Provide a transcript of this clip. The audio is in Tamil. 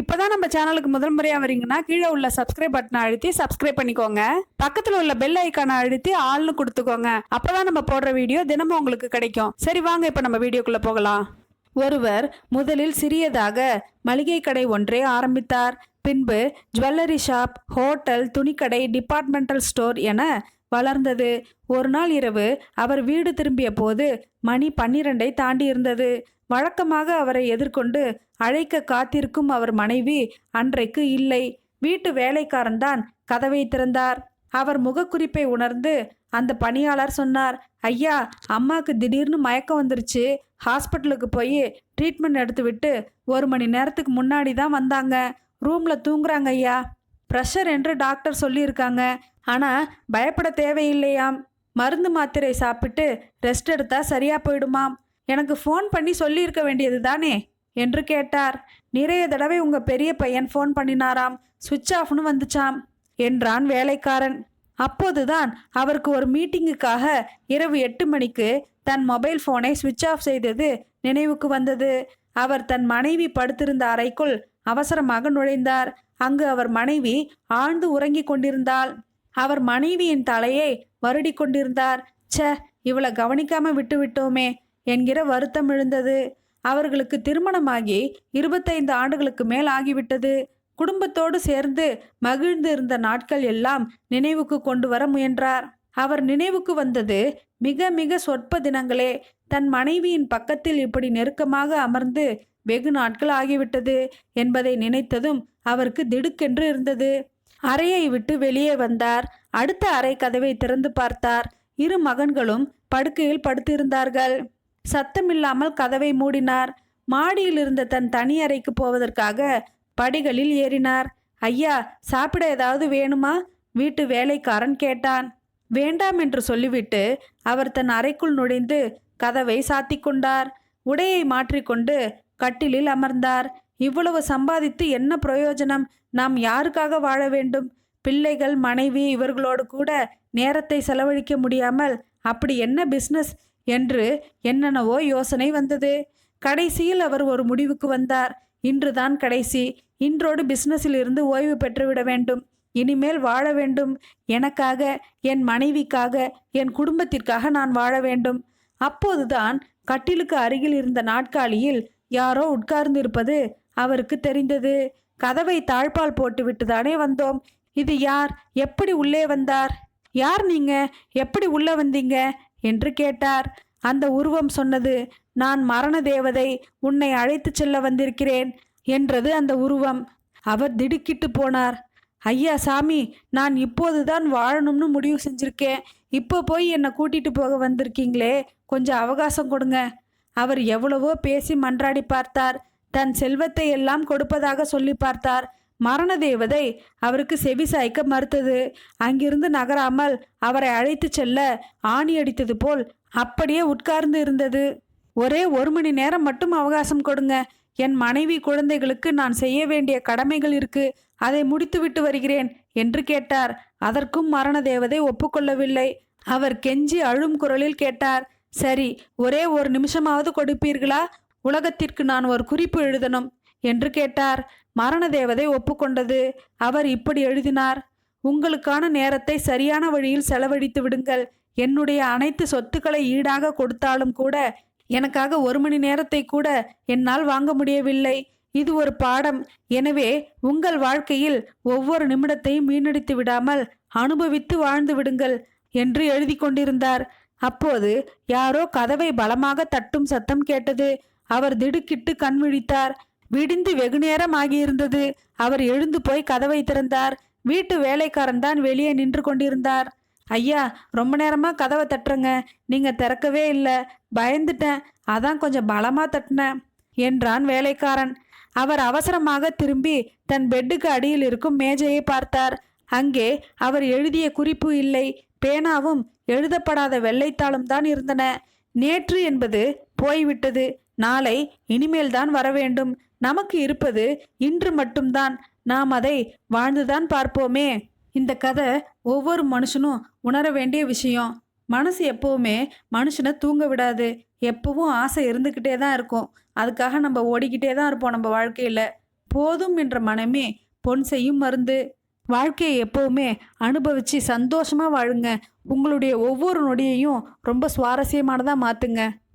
இப்போதான் நம்ம சேனலுக்கு முதல் முறையாக வரீங்கன்னா கீழே உள்ள சப்ஸ்கிரைப் பட்டனை அழுத்தி சப்ஸ்கிரைப் பண்ணிக்கோங்க. பக்கத்தில் உள்ள பெல் ஐக்கானை அழுத்தி ஆள்னு கொடுத்துக்கோங்க. அப்போதான் நம்ம போடுற வீடியோ தினமும் உங்களுக்கு கிடைக்கும். சரி வாங்க இப்போ நம்ம வீடியோக்குள்ளே போகலாம். ஒருவர் முதலில் சிறியதாக மளிகை கடை ஒன்றை ஆரம்பித்தார். பின்பு ஜுவல்லரி ஷாப் ஹோட்டல் துணிக்கடை டிபார்ட்மெண்டல் ஸ்டோர் என வளர்ந்தது. ஒரு நாள் இரவு அவர் வீடு திரும்பிய போது மணி பன்னிரண்டை தாண்டி இருந்தது வழக்கமாக அவரை எதிர்கொண்டு அழைக்க காத்திருக்கும் அவர் மனைவி அன்றைக்கு இல்லை. வீட்டு வேலைக்காரன்தான் கதவை திறந்தார். அவர் முகக்குறிப்பை உணர்ந்து அந்த பணியாளர் சொன்னார் ஐயா அம்மாவுக்கு திடீர்னு மயக்கம் வந்துருச்சு. ஹாஸ்பிட்டலுக்கு போய் ட்ரீட்மெண்ட் எடுத்துவிட்டு ஒரு மணி நேரத்துக்கு முன்னாடி தான் வந்தாங்க. ரூமில் தூங்குறாங்க ஐயா. ப்ரெஷர் என்று டாக்டர் சொல்லியிருக்காங்க. ஆனால் பயப்பட தேவையில்லையாம். மருந்து மாத்திரை சாப்பிட்டு ரெஸ்ட் எடுத்தா சரியா போயிடுமாம். எனக்கு ஃபோன் பண்ணி சொல்லியிருக்க வேண்டியது தானே? என்று கேட்டார். நிறைய தடவை உங்க பெரிய பையன் ஃபோன் பண்ணினாராம். சுவிட்ச் ஆஃப்னு வந்துச்சாம் என்றான் வேலைக்காரன். அப்போதுதான் அவருக்கு ஒரு மீட்டிங்குக்காக இரவு எட்டு மணிக்கு தன் மொபைல் ஃபோனை சுவிட்ச் ஆஃப் செய்தது நினைவுக்கு வந்தது. அவர் தன் மனைவி படுத்திருந்த அறைக்குள் அவசரமாக நுழைந்தார். அங்கு அவர் மனைவி ஆழ்ந்து உறங்கிக் கொண்டிருந்தாள். அவர் மனைவியின் தலையை வருடி கொண்டிருந்தார். ச இவளை கவனிக்காம விட்டு விட்டோமே என்கிற வருத்தம் எழுந்தது. அவர்களுக்கு திருமணமாகி இருபத்தைந்து ஆண்டுகளுக்கு மேல் ஆகிவிட்டது. குடும்பத்தோடு சேர்ந்து மகிழ்ந்து இருந்த நாட்கள் எல்லாம் நினைவுக்கு கொண்டு வர முயன்றார். அவர் நினைவுக்கு வந்தது மிக மிக சொற்ப தினங்களே. தன் மனைவியின் பக்கத்தில் இப்படி நெருக்கமாக அமர்ந்து வெகு நாட்கள் ஆகிவிட்டது என்பதை நினைத்ததும் அவருக்கு திடுக்கென்று இருந்தது. அறையை விட்டு வெளியே வந்தார். அடுத்த அறை கதவை திறந்து பார்த்தார். இரு மகன்களும் படுக்கையில் படுத்திருந்தார்கள். சத்தமில்லாமல் கதவை மூடினார். மாடியில் இருந்த தன் தனி அறைக்கு போவதற்காக படிகளில் ஏறினார். ஐயா சாப்பிட ஏதாவது வேணுமா? வீட்டு வேலைக்காரன் கேட்டான். வேண்டாம் என்று சொல்லிவிட்டு அவர் தன் அறைக்குள் நுழைந்து கதவை சாத்திக் கொண்டார். உடையை மாற்றிக்கொண்டு கட்டிலில் அமர்ந்தார். இவ்வளவு சம்பாதித்து என்ன பிரயோஜனம்? நாம் யாருக்காக வாழ வேண்டும்? பிள்ளைகள் மனைவி இவர்களோடு கூட நேரத்தை செலவழிக்க முடியாமல் அப்படி என்ன பிஸ்னஸ் என்று என்னென்னவோ யோசனை வந்தது. கடைசியில் அவர் ஒரு முடிவுக்கு வந்தார். இன்றுதான் கடைசி. இன்றோடு பிஸ்னஸில் இருந்து ஓய்வு பெற்றுவிட வேண்டும். இனிமேல் வாழ வேண்டும். எனக்காக என் மனைவிக்காக என் குடும்பத்திற்காக நான் வாழ வேண்டும். அப்போதுதான் கட்டிலுக்கு அருகில் இருந்த நாட்காலியில் யாரோ உட்கார்ந்திருப்பது அவருக்கு தெரிந்தது. கதவை தாழ்பால் போட்டுவிட்டு தானே வந்தோம். இது யார்? எப்படி உள்ளே வந்தார்? யார் நீங்க? எப்படி உள்ளே வந்தீங்க? என்று கேட்டார். அந்த உருவம் சொன்னது நான் மரண தேவதை உன்னை அழைத்துச் செல்ல வந்திருக்கிறேன் என்றது அந்த உருவம். அவர் திடுக்கிட்டு போனார். ஐயா சாமி நான் இப்போதுதான் வாழணும்னு முடிவு செஞ்சிருக்கேன். இப்போ போய் என்னை கூட்டிட்டு போக வந்திருக்கீங்களே. கொஞ்சம் அவகாசம் கொடுங்க. அவர் எவ்வளவோ பேசி மன்றாடி பார்த்தார். தன் செல்வத்தை எல்லாம் கொடுப்பதாக சொல்லி பார்த்தார். மரண தேவதை அவருக்கு செவி சாய்க்க மறுத்தது. அங்கிருந்து நகராமல் அவரை அழைத்துச் செல்ல ஆணி அடித்தது போல் அப்படியே உட்கார்ந்து இருந்தது. ஒரே ஒரு மணி நேரம் மட்டும் அவகாசம் கொடுங்க. என் மனைவி குழந்தைகளுக்கு நான் செய்ய வேண்டிய கடமைகள் இருக்கு. அதை முடித்துவிட்டு வருகிறேன் என்று கேட்டார். அதற்கும் மரண தேவதை ஒப்புக்கொள்ளவில்லை. அவர் கெஞ்சி அழும் குரலில் கேட்டார். சரி ஒரே ஒரு நிமிஷமாவது கொடுப்பீர்களா? உலகத்திற்கு நான் ஒரு குறிப்பு எழுதணும். என்று கேட்டார். மரண தேவதை ஒப்புக்கொண்டது. அவர் இப்படி எழுதினார். உங்களுக்கான நேரத்தை சரியான வழியில் செலவழித்து விடுங்கள். என்னுடைய அனைத்து சொத்துக்களை ஈடாக கொடுத்தாலும் கூட எனக்காக ஒரு மணி நேரத்தை கூட என்னால் வாங்க முடியவில்லை. இது ஒரு பாடம். எனவே உங்கள் வாழ்க்கையில் ஒவ்வொரு நிமிடத்தையும் வீணடித்து விடாமல் அனுபவித்து வாழ்ந்து விடுங்கள் என்று எழுதி கொண்டிருந்தார். அப்போது யாரோ கதவை பலமாக தட்டும் சத்தம் கேட்டது. அவர் திடுக்கிட்டு கண் விழித்தார். விடிந்து வெகுநேரம் ஆகியிருந்தது. அவர் எழுந்து போய் கதவை திறந்தார். வீட்டு வேலைக்காரன் தான் வெளியே நின்று கொண்டிருந்தார். ஐயா ரொம்ப நேரமாக கதவை தட்டுறங்க. நீங்கள் திறக்கவே இல்லை. பயந்துட்டேன். அதான் கொஞ்சம் பலமாக தட்டினேன் என்றான் வேலைக்காரன். அவர் அவசரமாக திரும்பி தன் பெட்டுக்கு அடியில் இருக்கும் மேஜையை பார்த்தார். அங்கே அவர் எழுதிய குறிப்பு இல்லை. பேனாவும் எழுதப்படாத வெள்ளைத்தாளும் தான் இருந்தன. நேற்று என்பது போய்விட்டது. நாளை இனிமேல் தான் வர வேண்டும் நமக்கு இருப்பது இன்று மட்டும்தான். நாம் அதை வாழ்ந்துதான் பார்ப்போமே. இந்த கதை ஒவ்வொரு மனுஷனும் உணர வேண்டிய விஷயம். மனசு எப்பவுமே மனுஷனை தூங்க விடாது. எப்பவும் ஆசை இருந்துக்கிட்டே தான் இருக்கும். அதுக்காக நம்ம ஓடிக்கிட்டே தான் இருப்போம் நம்ம வாழ்க்கையில். போதும் என்ற மனமே பொன் செய்யும் மருந்து. வாழ்க்கையை எப்பவுமே அனுபவித்து சந்தோஷமாக வாழுங்க. உங்களுடைய ஒவ்வொரு நொடியையும் ரொம்ப சுவாரஸ்யமானதாக மாற்றுங்க